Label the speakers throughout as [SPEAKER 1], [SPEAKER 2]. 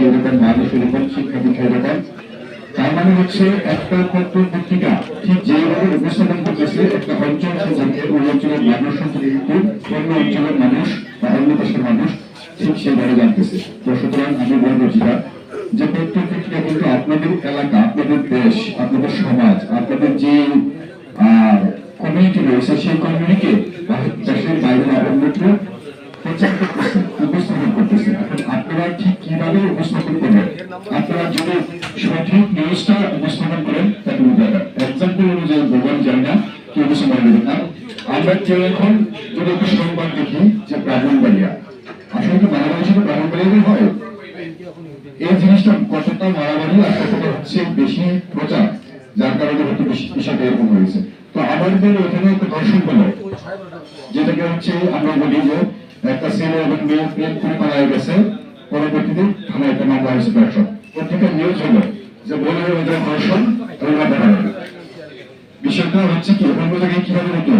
[SPEAKER 1] সাংবাদিক এরকম মানুষ এরকম শিক্ষাবিদ এরকম তার মানে হচ্ছে একটা পত্র পত্রিকা ঠিক যেভাবে উপস্থাপন করতেছে, একটা অঞ্চল সম্পর্কে ওই অঞ্চলের মানুষ সম্পর্কে কিন্তু অন্য অঞ্চলের মানুষ বা অন্য দেশের মানুষ ঠিক সেভাবে জানতেছে। তো সুতরাং আমি বলব যেটা যে পত্র পত্রিকা কিন্তু আপনাদের এলাকা, আপনাদের দেশ, আপনাদের সমাজ, আপনাদের যে কমিউনিটি রয়েছে, সেই কমিউনিটিকে দেশের বাইরে অন্যত্র প্রচার আপনারা ঠিক কীভাবে উপস্থাপন করবেন? আপনারা যদি সঠিক নিউজটা উপস্থাপন করেন তাকে তাহলে এক্সাম্পল অনুযায়ী বলবেন জানি না কি উপস্থাপন দেবেন না আমরা কেউ এখন যদি একটা সংবাদ দেখি যে ব্রাহ্মণবাড়িয়া, আসলে তো মারামারি শুধু ব্রাহ্মণবাড়িয়াতে হয়? এই জিনিসটা কতটা মারামারি আর কতটা হচ্ছে বেশি প্রচার, যার কারণে হয়তো বেশি বিষয়টা এরকম হয়েছে। তো আমাদের ওখানে একটা দর্শন হলো যেটাকে হচ্ছে আমরা বলি যে একটা ছেলে এবং মেয়ে প্রেম করে পালায় গেছে। পরবর্তীতে থানায় একটা মামলা হয়েছে দর্শন পত্রিকা নিউজ হলো যে বলে ওদের ধর্ষণ ওই বিষয়টা হচ্ছে কি অন্য জায়গায় কীভাবে হতো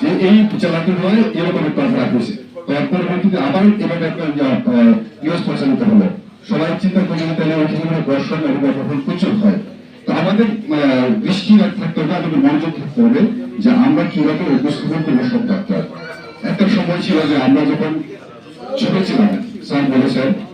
[SPEAKER 1] যে এই চালাকি হয় এরকম একটা অপরাধ হয়েছে। তার পরবর্তীতে আবার এভাবে একটা নিউজ প্রচারিত হলো সবাই চিন্তা করলেন তাহলে ওইখানে দর্শন এবং অপহরণ প্রচুর হয়। তো আমাদের দৃষ্টি থাকতে হবে, আমাদের মনোযোগ থাকতে হবে যে আমরা কীভাবে উপস্থাপন করব সব ডাক্তার। একটা সময় ছিল যে আমরা যখন ছোট ছিলাম, স্যার বলেছেন যে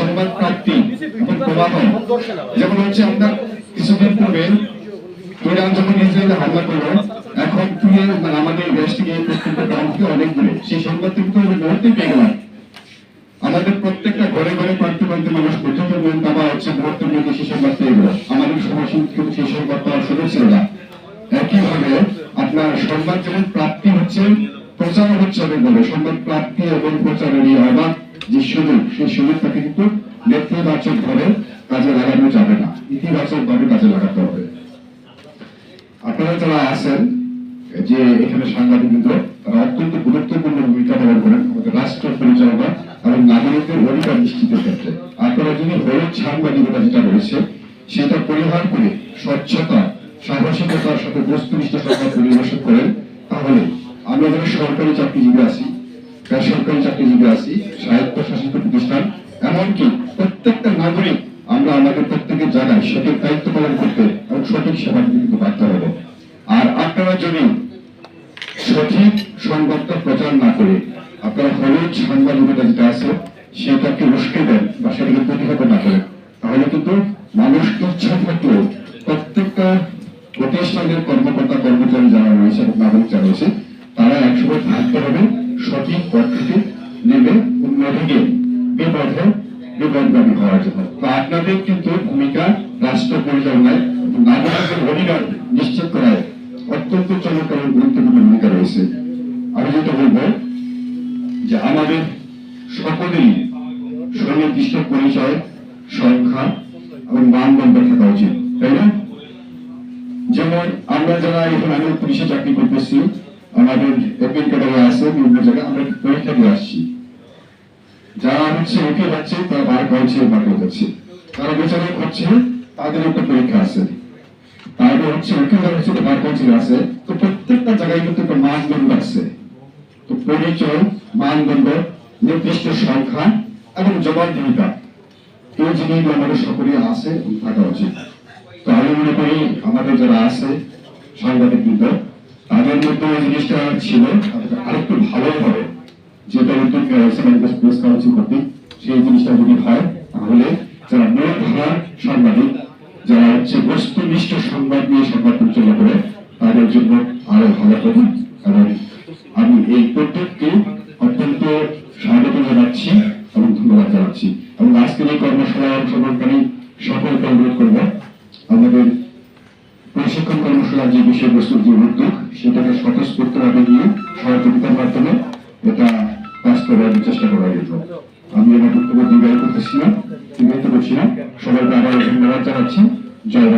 [SPEAKER 1] সংবাদ প্রাপ্তি যেমন হচ্ছে আপনার কিছুদিন পূর্বে ইরান যখন ইসরায়েলে হামলা করল, এখন তুই মানে আমাদের দেশ থেকে অনেক দূরে। সেই সংবাদ কিন্তু আমি মুহূর্তে পেয়ে গেলাম। আমাদের প্রত্যেকটা ঘরে ঘরে প্রান্তে প্রান্তে মানুষ পর্যন্ত বলতে আবার হচ্ছে, মুহূর্তের মধ্যে সেই সংবাদ পেয়ে গেল আমাদের সমস্যা কিন্তু সেই সংবাদ পাওয়ার সুযোগ ছিল না। একইভাবে আপনার সংবাদ যেমন প্রাপ্তি হচ্ছে প্রচার হচ্ছে অনেকভাবে। সংবাদ প্রাপ্তি এবং প্রচারের এই অবাধ যে সুযোগ সেই সুযোগটাকে কিন্তু নেতিবাচক ভাবে কাজে লাগানো যাবে না। ইতিবাচক ভাবে কাজে লাগাতে হবে। আপনারা যারা আছেন যে এখানে সাংবাদিকবৃন্দ, তারা অত্যন্ত গুরুত্বপূর্ণ ভূমিকা পালন করেন আমাদের রাষ্ট্র পরিচালনা এবং নাগরিকদের অধিকার নিশ্চিতের ক্ষেত্রে। আপনারা যদি হলুদ সাংবাদিকতা যেটা রয়েছে, সেটা পরিহার করে স্বচ্ছতা, সাহসিকতার সাথে বস্তুনিষ্ঠ সংবাদ পরিবেশন করেন, তাহলে আমরা যারা সরকারি চাকরিজীবী আছি বেসরকারি চাকরিজীবী আছি, স্বায়ত্ত শাসিত প্রতিষ্ঠান, এমনকি প্রত্যেকটা নাগরিক আমরা আমাদের প্রত্যেকের জায়গায় সঠিক দায়িত্ব পালন করতে এবং সঠিক সেবা দিতে কিন্তু বাধ্য হব। আর আপনারা যদি সঠিক সংবাদটা প্রচার না করে, আপনারা হলুদ সাংবাদিকতা যেটা আছে, সেটাকে উস্কে দেন বা সেটাকে প্রতিহত না করেন, তাহলে কিন্তু মানুষ ইচ্ছা থাকলেও প্রত্যেকটা প্রতিষ্ঠানের কর্মকর্তা কর্মচারী যারা রয়েছে নাগরিক যারা রয়েছে, তারা একসময় থাকতে হবে সঠিক পদ্ধতি নেবে অন্যদিকে বিপদে বিপদগামী হওয়ার জন্য। তো আপনাদের কিন্তু ভূমিকা, রাষ্ট্র পরিচালনায় নাগরিকের অধিকার নিশ্চিত করায় অত্যন্ত চমৎকার গুরুত্বপূর্ণ ভূমিকা রয়েছে। আমি যেটা বলব, যে আমাদের সকলেরই সুনির্দিষ্ট পরিচয়, সংখ্যা এবং মানদণ্ড থাকা উচিত, তাই না? যেমন আমরা যারা এখন আমি পুলিশে চাকরি করতেছি আমাদের ক্যাডারে আছে, বিভিন্ন জায়গায় আমরা পরীক্ষা দিয়ে আসছি। যারা হচ্ছে ওকে যাচ্ছে, তারা বার কাউন্সিল বার করে যাচ্ছে। তারা বেচারা হচ্ছে, তাদের একটা পরীক্ষা আছে। তারপর হচ্ছে ওকে যারা হচ্ছে বার কাউন্সিল আছে তো প্রত্যেকটা জায়গায় কিন্তু একটা মানদণ্ড আছে। তো পরিচয়, মানদণ্ড, নির্দিষ্ট সংখ্যা এবং জবাবদিহিতা এই জিনিসগুলো আমাদের সকলেই আছে থাকা উচিত। তো আমি মনে করি, আমাদের যারা আছে সাংবাদিক বৃন্দ তাদের মধ্যে ওই জিনিসটা ছিল, আরেকটু ভালো হবে। যেটা উদ্যোগ বাংলাদেশ প্রেস কাউন্সিল কর্তৃক সেই জিনিসটা যদি হয়, তাহলে যারা মূল সাংবাদিক, যারা হচ্ছে বস্তুনিষ্ঠ সংবাদ নিয়ে সংবাদ পরিচালনা করে, তাদের জন্য আরও ভালো হবে। এবং আমি এই প্রত্যেককে অত্যন্ত স্বাগত জানাচ্ছি এবং ধন্যবাদ জানাচ্ছি। এবং আজকের এই কর্মশালায় অংশগ্রহণকারী সকলকে অনুরোধ করব, আমাদের প্রশিক্ষণ কর্মশালার যে বিষয়বস্তুর যে উদ্যোগ, সেটাকে স্বতঃস্ফূর্তভাবে নিয়ে সহযোগিতার মাধ্যমে এটা বাস্তবায়নের চেষ্টা করা জন্য আমি এটা বক্তব্য দীর্ঘায়িত করতেছি না সবাইকে আবার ধন্যবাদ জানাচ্ছি জয়।